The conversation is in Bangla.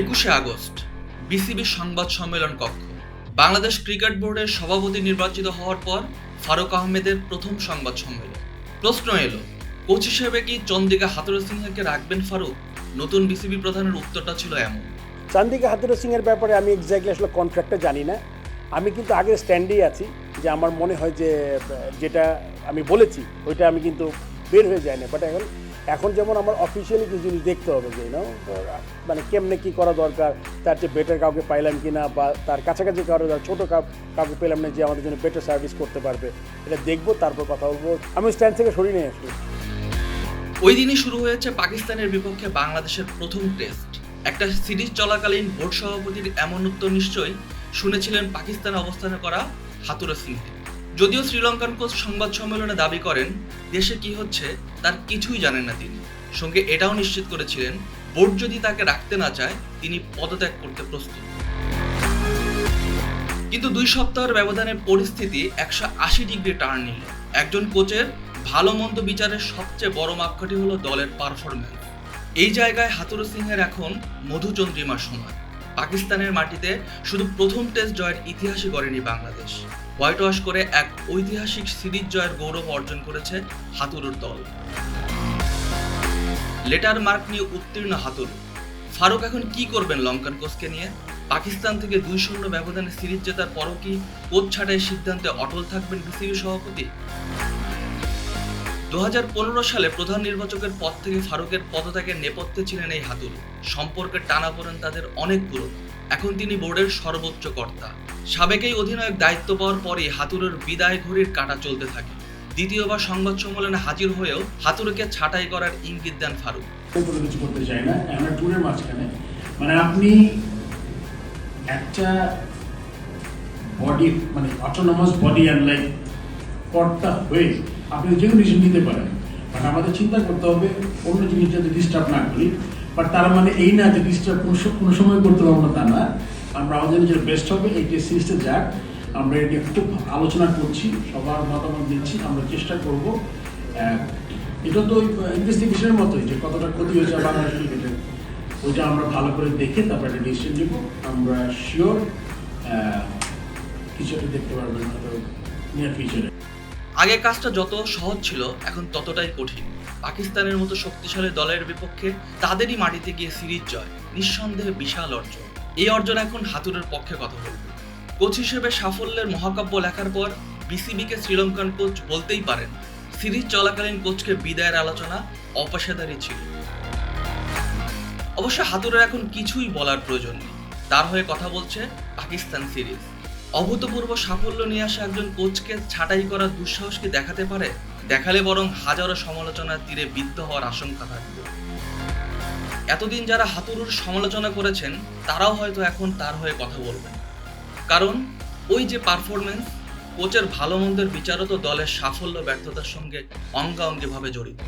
একুশে আগস্ট বিসিবির সংবাদ সম্মেলন কক্ষ। বাংলাদেশ ক্রিকেট বোর্ডের সভাপতি নির্বাচিত হওয়ার পর ফারুক আহমেদের প্রথম সংবাদ সম্মেলন। প্রশ্ন এলো, কোচ হিসেবে কি চন্দিকা হাতুর সিংহকে রাখবেন ফারুক? নতুন বিসিবি প্রধানের উত্তরটা ছিল এমন। চান্দিকা হাতুরা সিংয়ের ব্যাপারে আমি এক্স্যাক্টলি আসলে কন্ট্রাক্টটা জানি না। আমি কিন্তু আগের স্ট্যান্ডেই আছি যে আমার মনে হয় যে, যেটা আমি বলেছি, ওইটা আমি কিন্তু বের হয়ে যায় না। বাট এখন এখন যেমন আমার অফিসিয়ালি কিছু জিনিস দেখতে হবে যে নাও মানে কেমনে কী করা দরকার, তার চেয়ে বেটার কাউকে পাইলাম কি না বা তার কাছাকাছি কারও ছোটো কাউ, কাউকে পেলাম না যে আমাদের জন্য বেটার সার্ভিস করতে পারবে, এটা দেখব, তারপর কথা বলব। আমি স্ট্যান্ড থেকে সরিয়ে নিয়ে আসব ওই দিনই শুরু হয়েছে পাকিস্তানের বিপক্ষে বাংলাদেশের প্রথম টেস্ট। একটা সিরিজ চলাকালীন বোর্ড সভাপতির এমন উত্তর নিশ্চয়ই শুনেছিলেন পাকিস্তানে অবস্থান করা হাতুরা সিংহে যদিও শ্রীলঙ্কার কোচ সংবাদ সম্মেলনে দাবি করেন, দেশে কি হচ্ছে তার কিছুই জানেন না তিনি। সঙ্গে এটাও নিশ্চিত করেছিলেন, বোর্ড যদি তাকে রাখতে না চায়, তিনি পদত্যাগ করতে প্রস্তুত। কিন্তু দুই সপ্তাহের ব্যবধানে পরিস্থিতি একশো আশি ডিগ্রি টার্ন নিল। একজন কোচের ভালো মন্দ বিচারের সবচেয়ে বড় মাপকাঠি হলো দলের পারফরম্যান্স। এই জায়গায় হাতুরু সিংহের এখন মধুচন্দ্রিমার সময়। পাকিস্তানের মাটিতে শুধু প্রথম টেস্ট জয়ের ইতিহাসই করেনি বাংলাদেশ। হোয়াইট ওয়াশ করে এক ঐতিহাসিক সিরিজ জয়ের গৌরব অর্জন করেছে হাতুরুর দল। লেটার মার্ক নিয়ে উত্তীর্ণ হাতুর ফারুক এখন কি করবেন লঙ্কান কোচকে নিয়ে? পাকিস্তান থেকে দুই শূন্য ব্যবধানে সিরিজ জেতার পরও কি কোচ ছাঁটাই সিদ্ধান্তে অটল থাকবেন বিসিবি সভাপতি? দু হাজার পনেরো সালে প্রধান নির্বাচকের পদ থেকে ফারুকের পদত্যাগের নেপথ্যে ছিলেন এই হাতুরু সম্পর্কের টানাপোড়েন তাদের অনেক পুরনো। এখন তিনি বোর্ডের সর্বোচ্চ কর্তা। সাবেক এই অধিনায়ক দায়িত্ব পাওয়ার পরই হাতুরের বিদায় ঘড়ির কাটা চলতে থাকে। দ্বিতীয়বার সংবাদ সম্মেলনে হাজির হয়েও হাতুরুকে ছাঁটাই করার ইঙ্গিত দেন ফারুক। কিছু করতে চাই না। আমরা মাঝখানে। মানে আপনি একটা বডি মানে অটোনমাস বডি অ্যান্ড কর্তা হয়ে আপনি যে কোনো ডিসিশন নিতে পারেন। বাট আমাদের চিন্তা করতে হবে, অন্য জিনিস যাতে ডিস্টার্ব না করি। বাট তার মানে এই না যে ডিস্টার্ব কোনো কোনো সময় করতে পারব না তা না। আমরা আমাদের নিজের বেস্ট হবে, এই যে সিরিজটা যাক। আমরা এটা খুব আলোচনা করছি, সবার মতামত দিচ্ছি, আমরা চেষ্টা করব। এটা তো ইনভেস্টিগেশনের মতোই যে কতটা ক্ষতি হয়েছে বাংলাদেশ ক্রিকেটের ওইটা আমরা ভালো করে দেখে তারপর একটা ডিসিশন নেব। আমরা শিওর কিছু একটা দেখতে পারবেন হয়তো নিয়ার ফিউচারে আগে কাজটা যত সহজ ছিল, এখন ততটাই কঠিন। পাকিস্তানের মতো শক্তিশালী দলের বিপক্ষে তাদেরই মাটিতে গিয়ে সিরিজ জয়, নিঃসন্দেহে বিশাল অর্জন। এই অর্জন এখন হাতুরের পক্ষে কথা বলবে। কোচ হিসেবে সাফল্যের মহাকাব্য লেখার পর বিসিবিকে শ্রীলঙ্কান কোচ বলতেই পারেন, সিরিজ চলাকালীন কোচকে বিদায়ের আলোচনা অপেশাদারই ছিল। অবশ্য হাতুরের এখন কিছুই বলার প্রয়োজন নেই। তার হয়ে কথা বলছে পাকিস্তান সিরিজ। অভূতপূর্ব সাফল্য নিয়ে আসা একজন কোচকে ছাঁটাই করার দুঃসাহস কি দেখাতে পারে? দেখালে বরং হাজারো সমালোচনার তীরে বিদ্ধ হওয়ার আশঙ্কা থাকবে। এতদিন যারা হাতুরুর সমালোচনা করেছেন, তারাও হয়তো এখন তার হয়ে কথা বলবেন। কারণ ওই যে পারফরমেন্স কোচের ভালো মন্দের বিচারও তো দলের সাফল্য, ব্যর্থতার সঙ্গে অঙ্গাঙ্গিভাবে জড়িত।